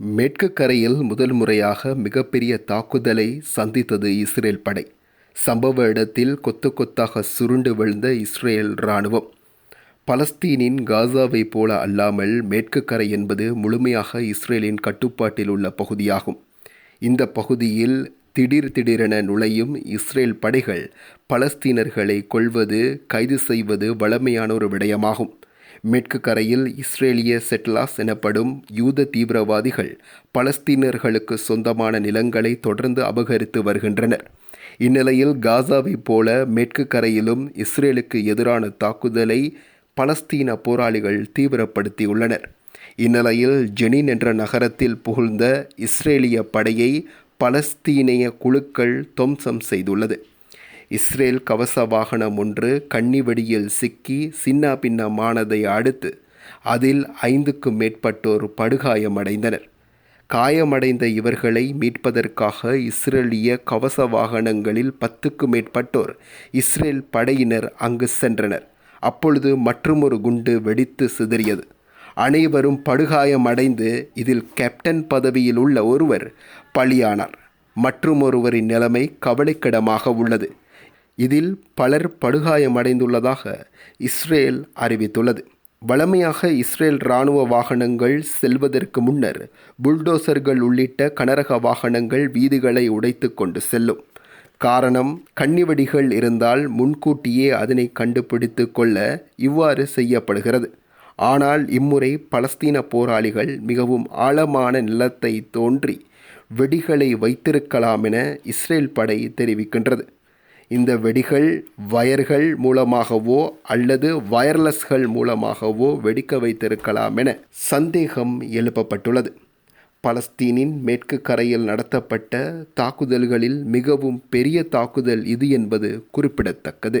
மேற்கு கரையில் முதல் முறையாக மிகப்பெரிய தாக்குதலை சந்தித்தது இஸ்ரேல் படை. சம்பவ இடத்தில் கொத்து கொத்தாக சுருண்டு விழுந்த இஸ்ரேல் இராணுவம். பலஸ்தீனின் காசாவை போல அல்லாமல் மேற்கு கரை என்பது முழுமையாக இஸ்ரேலின் கட்டுப்பாட்டில் உள்ள பகுதியாகும். இந்த பகுதியில் திடீர் திடீரென நுழையும் இஸ்ரேல் படைகள் பலஸ்தீனர்களை கொல்வது கைது செய்வது வழமையான ஒரு விடயமாகும். மேற்கு கரையில் இஸ்ரேலிய செட்லாஸ் எனப்படும் யூத தீவிரவாதிகள் பலஸ்தீனர்களுக்கு சொந்தமான நிலங்களை தொடர்ந்து அபகரித்து வருகின்றனர். இந்நிலையில் காசாவைப் போல மேற்கு கரையிலும் இஸ்ரேலுக்கு எதிரான தாக்குதலை பலஸ்தீன போராளிகள் தீவிரப்படுத்தியுள்ளனர். இந்நிலையில் ஜெனின் என்ற நகரத்தில் புகழ்ந்த இஸ்ரேலிய படையை பலஸ்தீனிய குழுக்கள் துவம்சம் செய்துள்ளது. இஸ்ரேல் கவச வாகனம் ஒன்று கன்னிவெடியில் சிக்கி சின்ன பின்னமானதை அடுத்து அதில் ஐந்துக்கும் மேற்பட்டோர் படுகாயமடைந்தனர். காயமடைந்த இவர்களை மீட்பதற்காக இஸ்ரேலிய கவச வாகனங்களில் பத்துக்கும் மேற்பட்டோர் இஸ்ரேல் படையினர் அங்கு சென்றனர். அப்பொழுது மற்றுமொரு குண்டு வெடித்து சிதறியது. அனைவரும் படுகாயமடைந்து இதில் கேப்டன் பதவியில் உள்ள ஒருவர் பலியானார். மற்றும் ஒருவரின் நிலைமை கவலைக்கிடமாக உள்ளது. இதில் பலர் படுகாயமடைந்துள்ளதாக இஸ்ரேல் அறிவித்துள்ளது. வழமையாக இஸ்ரேல் இராணுவ வாகனங்கள் செல்வதற்கு முன்னர் புல்டோசர்கள் உள்ளிட்ட கனரக வாகனங்கள் வீதிகளை உடைத்து கொண்டு செல்லும். காரணம் கண்ணிவெடிகள் இருந்தால் முன்கூட்டியே அதனை கண்டுபிடித்து கொள்ள இவ்வாறு செய்யப்படுகிறது. ஆனால் இம்முறை பலஸ்தீன போராளிகள் மிகவும் ஆழமான நிலத்தை தோன்றி வெடிகளை வைத்திருக்கலாம் என இஸ்ரேல் படை தெரிவிக்கின்றது. இந்த வெடிகள் வயர்கள் மூலமாகவோ அல்லது வயர்லெஸ்கள் மூலமாகவோ வெடிக்க வைத்திருக்கலாம் என சந்தேகம் எழுப்பப்பட்டுள்ளது. பலஸ்தீனின் மேற்கு கரையில் நடத்தப்பட்ட தாக்குதல்களில் மிகவும் பெரிய தாக்குதல் இது என்பது குறிப்பிடத்தக்கது.